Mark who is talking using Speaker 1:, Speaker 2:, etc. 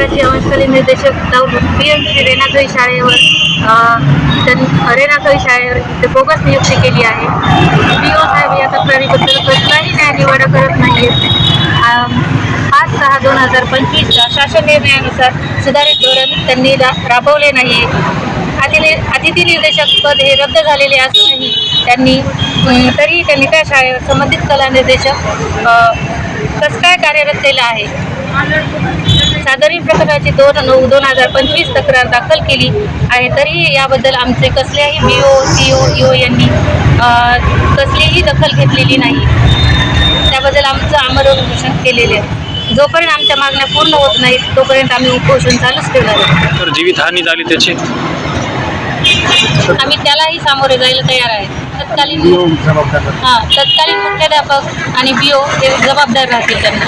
Speaker 1: निर्देशक डावलून P M Shri रेणाकळी शाळेवर त्यां रेणाकळी शाळेवर इथे बोगस नियुक्ती केली आहे. पी ओ साहेब या तक्रारीबद्दल कसलाही न्यायनिवाडा करत नाही पाच सहा दोन हजार पंचवीसच्या शासन निर्णयानुसार सुधारित धोरण त्यांनी रा राबवले नाही अतिथी अतिथी निर्देशक पद हे रद्द झालेले असूनही त्यांनी तरीही त्यांनी त्या शाळेवर संबंधित कला निर्देशक कसं काय कार्यरत केलं आहे? सादरील प्रकरणाची दोन नऊ दोन हजार पंचवीस तक्रार दाखल केली आहे. तरीही याबद्दल आमचे कसल्याही बी ओ सी ओ ई ओ यांनी कसलीही दखल घेतलेली नाही. त्याबद्दल आमचं आमरण केलेले आहे. जोपर्यंत आमच्या मागण्या पूर्ण होत नाहीत तोपर्यंत आम्ही उपोषण चालूच ठेवणार आहे.
Speaker 2: तर जीवितहानी झाली त्याची?
Speaker 1: आम्ही त्यालाही सामोरे जायला तयार आहे. तत्कालीन हां तत्कालीन मुख्याध्यापक आणि बी ओ हे जबाबदार राहतील त्यांना.